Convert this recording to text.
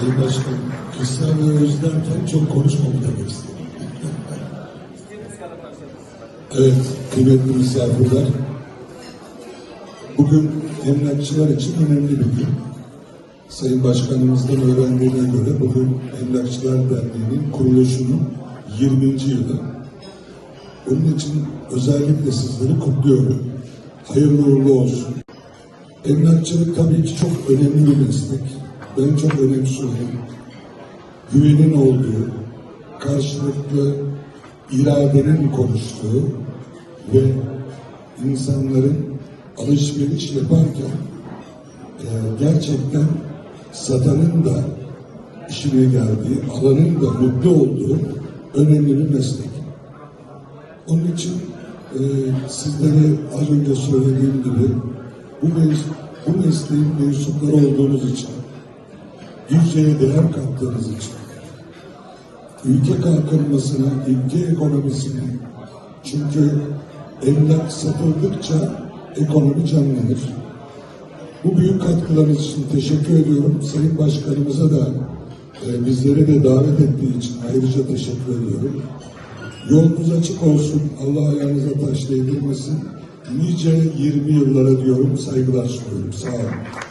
Sayın Başkanım, Cristiano özlerken çok konuşmamı demek istedim. evet, kıymetli misafirler. Bugün emlakçılar için önemli bir gün. Sayın Başkanımızdan öğrendiğine göre bugün Emlakçılar Derneği'nin kuruluşunun 20. yılı. Onun için özellikle sizleri kutluyorum. Hayırlı uğurlu olsun. Emlakçılık tabii ki çok önemli bir meslek. Ben çok önemsiyorum. Güvenin olduğu, karşılıklı iradenin konuştuğu ve insanların alışveriş yaparken e, gerçekten satanın da işine geldiği, alanın da mutlu olduğu önemli bir meslek. Onun için e, sizlere az önce söylediğim gibi bu, mes bu mesleğin mensupları olduğunuz için, Düzce'ye değer kattığınız için, ülke kalkınmasına, ülke ekonomisine, çünkü emlak satıldıkça ekonomi canlanır. Bu büyük katkılarınız için teşekkür ediyorum. Sayın Başkanımıza da e, bizleri de davet ettiği için ayrıca teşekkür ediyorum. Yolunuz açık olsun. Allah ayağınıza taş değdirmesin. Nice 20 yıllara diyorum. Saygılar sunuyorum. Sağ olun.